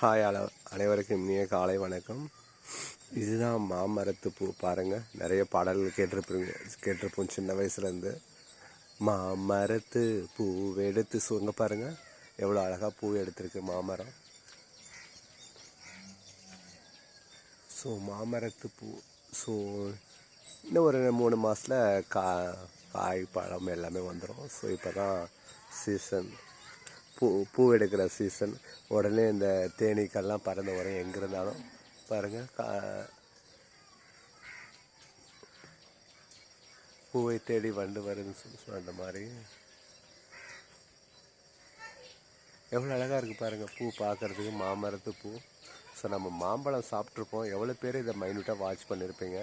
Hi அல அனைவருக்கும் இனிய காலை வணக்கம். இதுதான் மாமரத்து பூ பாருங்கள் நிறைய பாடல்கள் கேட்டிருப்பீங்க கேட்டிருப்போம் சின்ன வயசுலேருந்து. மாமரத்து பூ எடுத்து சொங்க பாருங்கள் எவ்வளோ அழகாக பூ எடுத்திருக்கு மாமரம். ஸோ மாமரத்து பூ ஸோ இன்னும் ஒரு மூணு மாதத்தில் கா காய் பழம் எல்லாமே வந்துடும் ஸோ இப்போ தான் சீசன் பூ பூ எடுக்கிற சீசன் உடனே இந்த தேனீக்கெல்லாம் பறந்து வரும். எங்கே இருந்தாலும் பாருங்கள் கா பூவை தேடி வண்டு வருதுன்னு சொல்லி சொன்ன மாதிரி. எவ்வளோ அழகாக இருக்குது பாருங்கள் பூ பார்க்குறதுக்கு மாமரத்து பூ. ஸோ நம்ம மாம்பழம் சாப்பிட்ருப்போம் எவ்வளோ பேர் இதை மைன்யூட்டாக வாட்ச் பண்ணியிருப்பீங்க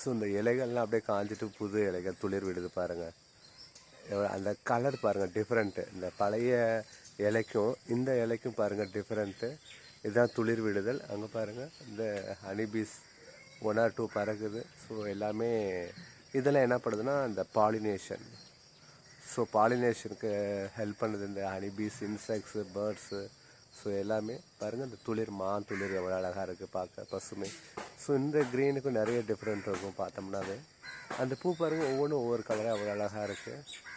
ஸோ இந்த இலைகள்லாம் அப்படியே காஞ்சிட்டு புது இலைகள் துளிர் விடுது பாருங்கள் அந்த கலர் பாருங்கள் டிஃப்ரெண்ட்டு இந்த பழைய இலைக்கும் இந்த இலைக்கும் பாருங்கள் டிஃப்ரெண்ட்டு இதுதான் துளிர் விடுதல். அங்கே பாருங்கள் இந்த ஹனிபீஸ் ஒன் ஆர் டூ பறக்குது. ஸோ எல்லாமே இதெல்லாம் என்ன பண்ணுதுன்னா இந்த பாலினேஷன் ஸோ பாலினேஷனுக்கு ஹெல்ப் பண்ணுது இந்த ஹனிபீஸ் இன்செக்ட்ஸு பேர்ட்ஸு ஸோ எல்லாமே பாருங்கள் இந்த துளிர் மான் துளிர் எவ்வளோ அழகாக இருக்குது பார்க்க பசுமை. ஸோ இந்த க்ரீனுக்கும் நிறைய டிஃப்ரெண்ட் இருக்கும் பார்த்தோம்னாவே. அந்த பூ பாருங்கள் ஒவ்வொன்றும் ஒவ்வொரு கலராக அவ்வளோ அழகாக இருக்குது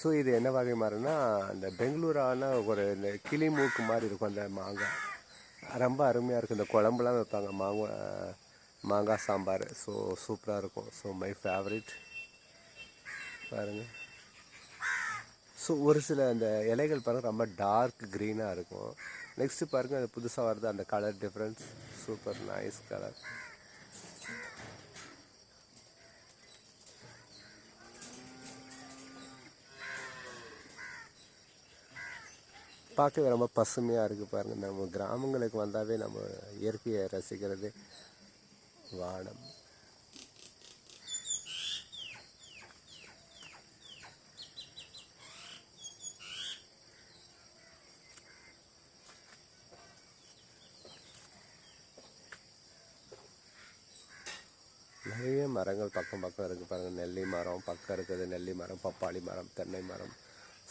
ஸோ இது என்ன வகை மாதிரினா அந்த பெங்களூரான ஒரு இந்த கிளி மூக்கு மாதிரி இருக்கும் அந்த மாங்காய் ரொம்ப அருமையாக இருக்கும் இந்த குழம்புலாம் வைப்பாங்க மாங்காய் மாங்காய் சாம்பார். ஸோ சூப்பராக இருக்கும். ஸோ மை ஃபேவரட் பாருங்கள் ஸோ ஒரு சில அந்த இலைகள் பாருங்கள் ரொம்ப டார்க் க்ரீனாக இருக்கும். நெக்ஸ்ட்டு பாருங்கள் அது புதுசாக வருது அந்த colour difference super nice colour பார்க்கவே ரொம்ப பசுமையாக இருக்குது பாருங்கள் நம்ம கிராமங்களுக்கு வந்தாவே நம்ம இயற்கையை ரசிக்கிறது வானம். நிறைய மரங்கள் பக்கம் பக்கம் இருக்குது பாருங்கள் நெல்லி மரம் பக்கம் இருக்குது நெல்லி மரம் பப்பாளி மரம் தென்னை மரம்.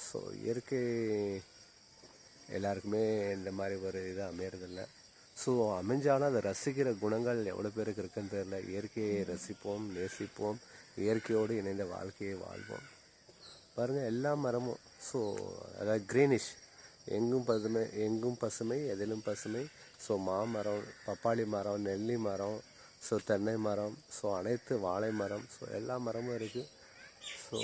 ஸோ இயற்கை எல்லாருக்குமே இந்த மாதிரி ஒரு இது அமையறதில்ல. ஸோ அமைஞ்சாலும் அதை ரசிக்கிற குணங்கள் எவ்வளோ பேருக்கு இருக்குன்னு தெரியல. இயற்கையை ரசிப்போம் நேசிப்போம். இயற்கையோடு இணைந்த வாழ்க்கையை வாழ்வோம். பாருங்கள் எல்லா மரமும் ஸோ அதாவது க்ரீனிஷ் எங்கும் பசுமை எங்கும் பசுமை எதிலும் பசுமை. ஸோ மாமரம் பப்பாளி மரம் நெல்லி மரம் ஸோ தென்னை மரம் ஸோ அனைத்து வாழை மரம் ஸோ எல்லா மரமும் இருக்குது ஸோ